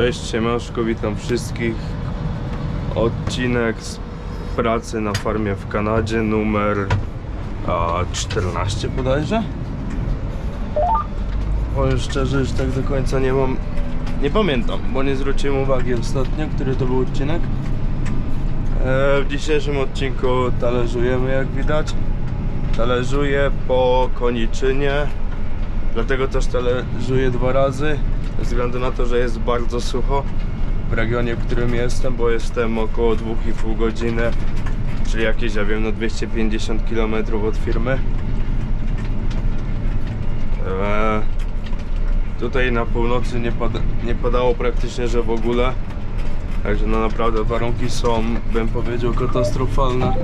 Cześć, siemaszko, witam wszystkich. Odcinek z pracy na farmie w Kanadzie, numer a, 14 bodajże. Powiem szczerze, już tak do końca nie mam, nie pamiętam, bo nie zwróciłem uwagi ostatnio, który to był odcinek. E, w dzisiejszym odcinku talerzujemy, jak widać. Talerzuję po koniczynie, dlatego też talerzuję dwa razy, ze względu na to, że jest bardzo sucho w regionie, w którym jestem, bo jestem około 2,5 godziny, czyli jakieś, ja wiem, no 250 km od firmy. E, tutaj na północy nie, pada, nie padało praktycznie, że w ogóle. Także no naprawdę warunki są, bym powiedział, katastrofalne. E,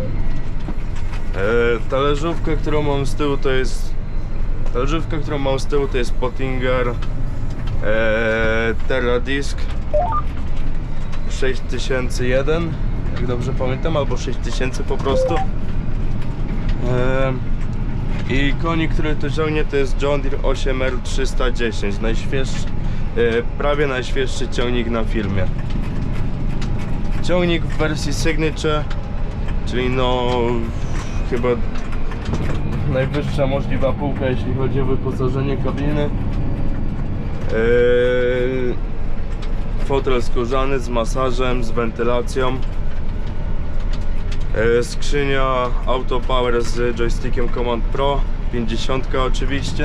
talerzówkę, którą mam z tyłu to jest Talerzówka, którą mam z tyłu to jest Pottinger e, Disc 6001 jak dobrze pamiętam, albo 6000 po prostu. E, i konik, który to ciągnie to jest John Deere 8R310 najświeższy, e, prawie najświeższy ciągnik na filmie. Ciągnik w wersji Signature czyli no chyba najwyższa możliwa półka, jeśli chodzi o wyposażenie kabiny. Yy, fotel skórzany z masażem, z wentylacją. Yy, skrzynia Auto Power z joystickiem Command Pro, 50 oczywiście.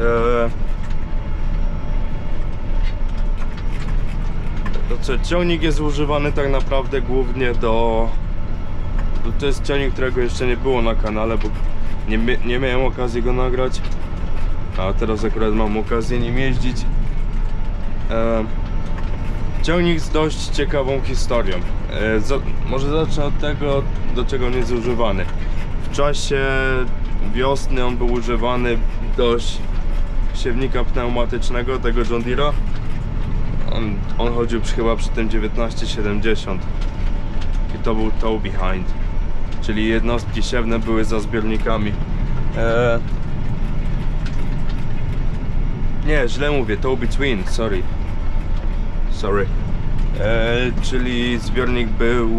Yy, to ciągnik jest używany tak naprawdę głównie do to- jest ciągnik, którego jeszcze nie było na kanale, bo nie, nie miałem okazji go nagrać. A teraz akurat mam okazję nim jeździć. E, ciągnik z dość ciekawą historią. E, za, może zacznę od tego, do czego on jest używany. W czasie wiosny on był używany do si- siewnika pneumatycznego, tego John Deere'a. On, on chodził przy, chyba przy tym 1970 i to był tow behind czyli jednostki siewne były za zbiornikami eee... nie, źle mówię, tow between, sorry. Sorry. Eee, czyli zbiornik był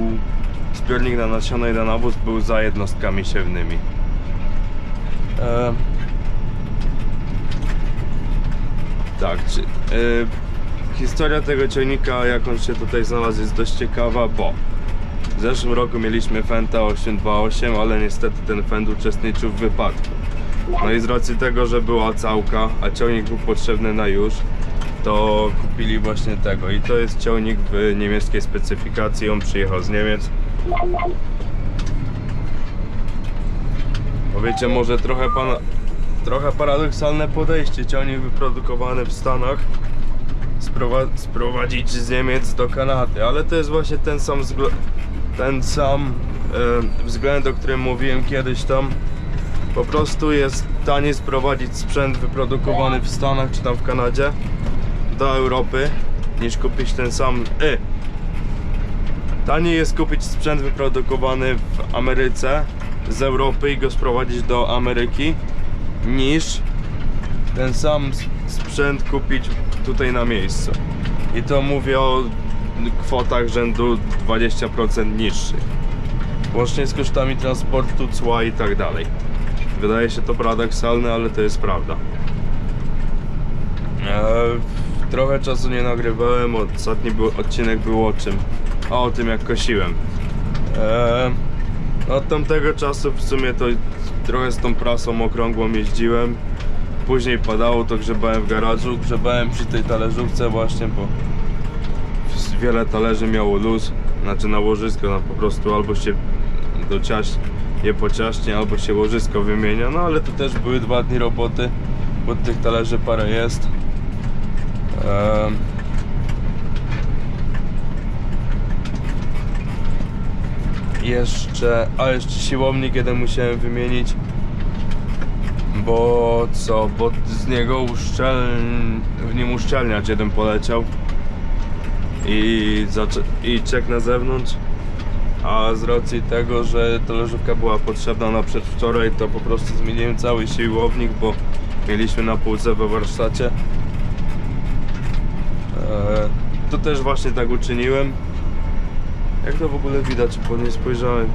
zbiornik na nasiona i na nawóz był za jednostkami siewnymi. Eee... tak, czy, eee, historia tego ciągnika, jak on się tutaj znalazł jest dość ciekawa, bo w zeszłym roku mieliśmy Fenta 828, ale niestety ten Fent uczestniczył w wypadku. No i z racji tego, że była całka, a ciągnik był potrzebny na już, to kupili właśnie tego. I to jest ciągnik w niemieckiej specyfikacji, on przyjechał z Niemiec. Powiecie może trochę pana, trochę paradoksalne podejście, ciągnik wyprodukowany w Stanach sprowa- sprowadzić z Niemiec do Kanady, ale to jest właśnie ten sam ten sam e, względ, o którym mówiłem kiedyś tam. Po prostu jest taniej sprowadzić sprzęt wyprodukowany w Stanach czy tam w Kanadzie do Europy niż kupić ten sam. Y. Taniej jest kupić sprzęt wyprodukowany w Ameryce z Europy i go sprowadzić do Ameryki niż ten sam sprzęt kupić tutaj na miejscu. I to mówię o kwotach rzędu 20% niższych. Łącznie z kosztami transportu, cła i tak dalej. Wydaje się to paradoksalne, ale to jest prawda. Eee, trochę czasu nie nagrywałem, ostatni był, odcinek był o czym? A o tym jak kosiłem. Eee, od tamtego czasu w sumie to trochę z tą prasą okrągłą jeździłem. Później padało, to grzebałem w garażu, grzebałem przy tej talerzówce właśnie, bo wiele talerzy miało luz, znaczy na łożysko, no po prostu albo się dociaś, je pociaśnie, albo się łożysko wymienia, no ale to też były dwa dni roboty, bo tych talerzy parę jest. Em, jeszcze, a jeszcze siłownik jeden musiałem wymienić. Bo co, bo z niego uszczel... w nim uszczelniacz jeden poleciał. I, zaczę... i czek na zewnątrz a z racji tego, że talerzówka była potrzebna na przedwczoraj to po prostu zmieniłem cały siłownik, bo mieliśmy na półce we warsztacie to też właśnie tak uczyniłem. Jak to w ogóle widać, bo nie spojrzałem.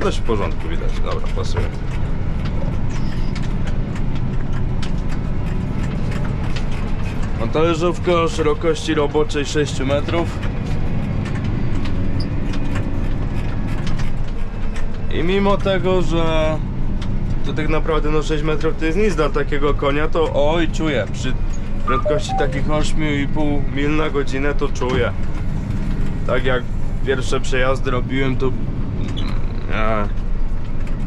Dość w porządku widać, dobra, pasuje. No talerzówka o szerokości roboczej 6 metrów. I mimo tego, że to tak naprawdę no 6 metrów to jest nic dla takiego konia, to oj czuję, przy prędkości takich 8,5 mil na godzinę to czuję. Tak jak pierwsze przejazdy robiłem to e,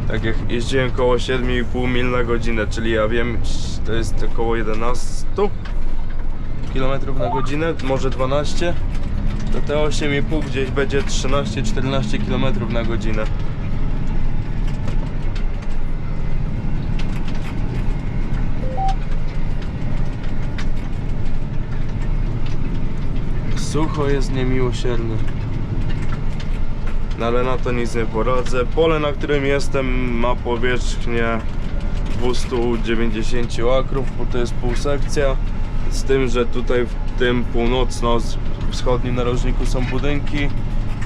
tak jak jeździłem koło 7,5 mil na godzinę, czyli ja wiem to jest około 11 km na godzinę, może 12 to te 8,5 gdzieś będzie 13-14 km na godzinę. Sucho jest niemiłosierny. No ale na to nic nie poradzę. Pole, na którym jestem ma powierzchnię 290 akrów, bo to jest półsekcja. Z tym, że tutaj w tym północno-wschodnim narożniku są budynki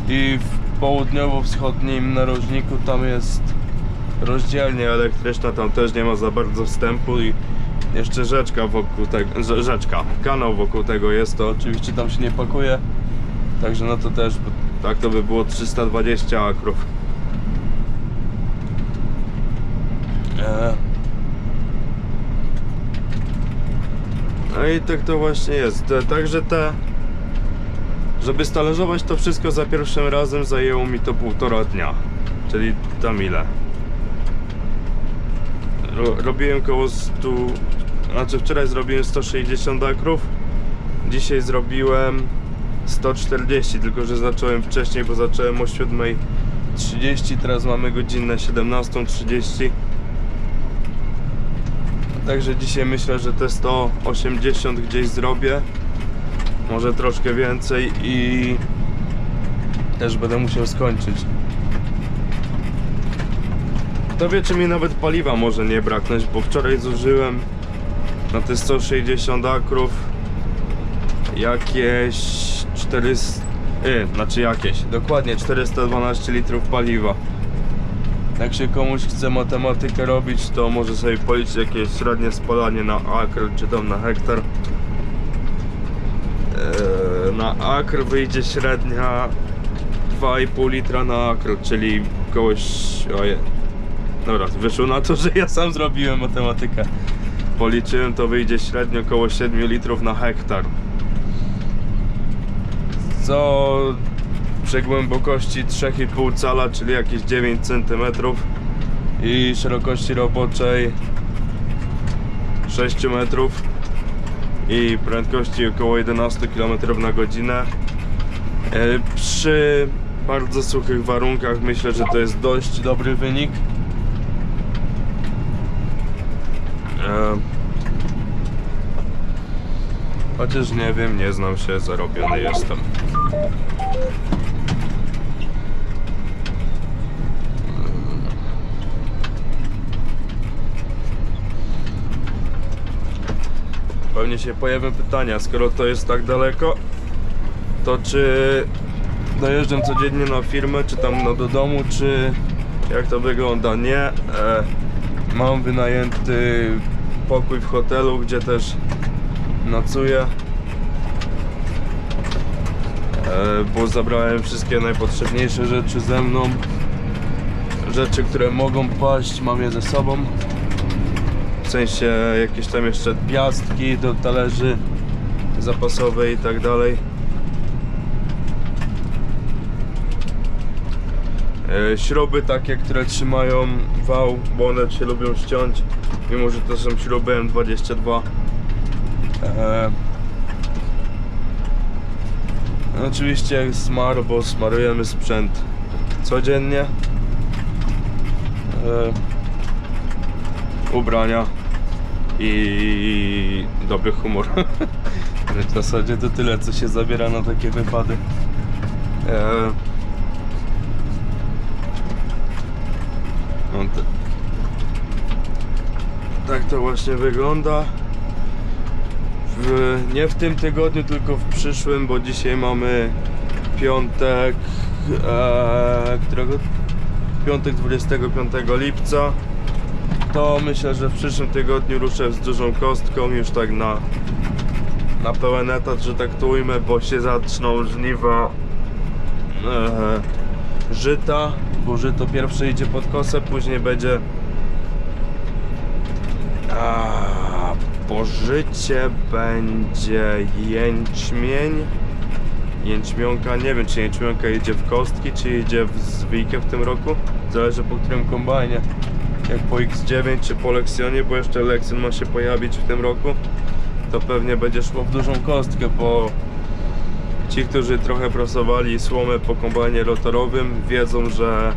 i w południowo-wschodnim narożniku tam jest rozdzielnia elektryczna, tam też nie ma za bardzo wstępu i jeszcze rzeczka wokół tego, rze- rzeczka, kanał wokół tego jest, to oczywiście tam się nie pakuje, także no to też, tak to by było 320 akrów. Eee. No i tak to właśnie jest. Także te. Żeby stalerzować to wszystko za pierwszym razem zajęło mi to półtora dnia. Czyli tam ile? Ro, robiłem koło 100. Znaczy wczoraj zrobiłem 160 akrów. Dzisiaj zrobiłem 140, tylko że zacząłem wcześniej, bo zacząłem o 7.30, teraz mamy godzinę 17.30. Także dzisiaj myślę, że te 180 gdzieś zrobię. Może troszkę więcej i też będę musiał skończyć. Kto wie, czy mi nawet paliwa może nie braknąć, bo wczoraj zużyłem na te 160 akrów jakieś 400, y, znaczy jakieś, dokładnie 412 litrów paliwa. Jak się komuś chce matematykę robić, to może sobie policzyć jakieś średnie spalanie na akr czy tam na hektar. Eee, na akr wyjdzie średnia 2,5 litra na akr, czyli kogoś. Dobra, wyszło na to, że ja sam zrobiłem matematykę. Policzyłem, to wyjdzie średnio około 7 litrów na hektar. Co przy głębokości 3,5 cala, czyli jakieś 9 cm i szerokości roboczej 6 metrów i prędkości około 11 km na godzinę. E, Przy bardzo suchych warunkach myślę, że to jest dość dobry wynik. E, Chociaż nie wiem, nie znam się, zarobiony jestem. Pewnie się pojawią pytania, skoro to jest tak daleko, to czy dojeżdżam codziennie na firmę, czy tam no, do domu, czy jak to wygląda? Nie. E, mam wynajęty pokój w hotelu, gdzie też nocuję. E, bo zabrałem wszystkie najpotrzebniejsze rzeczy ze mną. Rzeczy, które mogą paść, mam je ze sobą. W sensie jakieś tam jeszcze piastki do talerzy zapasowe i tak dalej. E, Śruby takie, które trzymają wał, bo one się lubią ściąć, mimo że to są śruby M22. E, Oczywiście smar, bo smarujemy sprzęt codziennie. E, ubrania i dobry humor. w zasadzie to tyle, co się zabiera na takie wypady. E, no tak to właśnie wygląda. w, nie w tym tygodniu, tylko w przyszłym, bo dzisiaj mamy piątek, e, którego? Piątek 25 lipca. To myślę, że w przyszłym tygodniu ruszę z dużą kostką już tak na, na pełen etat, że tak to ujmę, bo się zaczną żniwa e, żyta, bo żyto pierwsze idzie pod kosę, później będzie a, po życie będzie jęczmień. Jęczmionka, nie wiem czy jęczmionka idzie w kostki, czy idzie w zwijkę w tym roku. Zależy po którym kombajnie. Jak po X9 czy po Lexionie, bo jeszcze Lexion ma się pojawić w tym roku to pewnie będzie szło w dużą kostkę, bo ci, którzy trochę prasowali słomę po kombajnie rotorowym wiedzą, że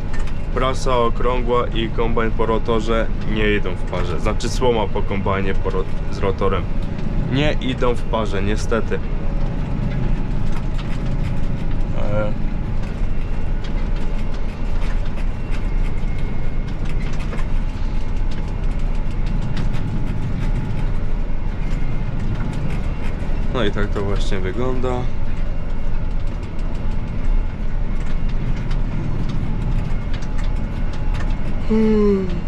prasa okrągła i kombajn po rotorze nie idą w parze. Znaczy słoma po kombajnie po ro z rotorem nie idą w parze, niestety. E... No i tak to właśnie wygląda. No,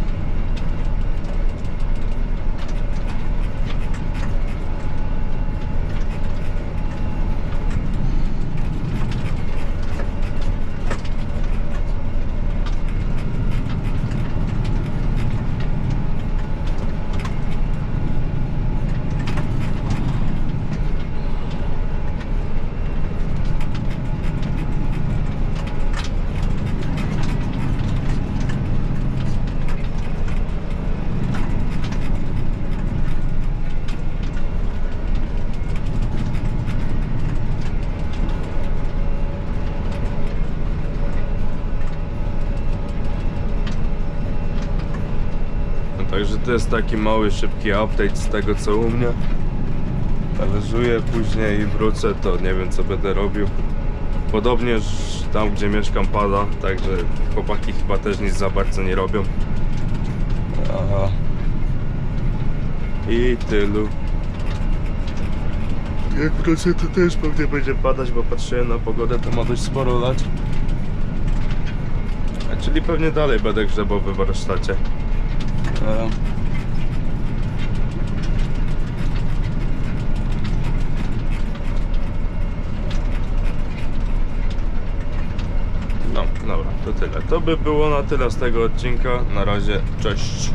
także to jest taki mały, szybki update z tego co u mnie. Talerzuję później i wrócę, to nie wiem co będę robił. Podobnież tam gdzie mieszkam pada, także chłopaki chyba też nic za bardzo nie robią. Aha. I tylu. Jak wrócę to też pewnie będzie padać, bo patrzyłem na pogodę, to ma dość sporo lać. Czyli pewnie dalej będę grzebał we warsztacie. No, dobra, to tyle. To by było na tyle z tego odcinka. Na razie, cześć.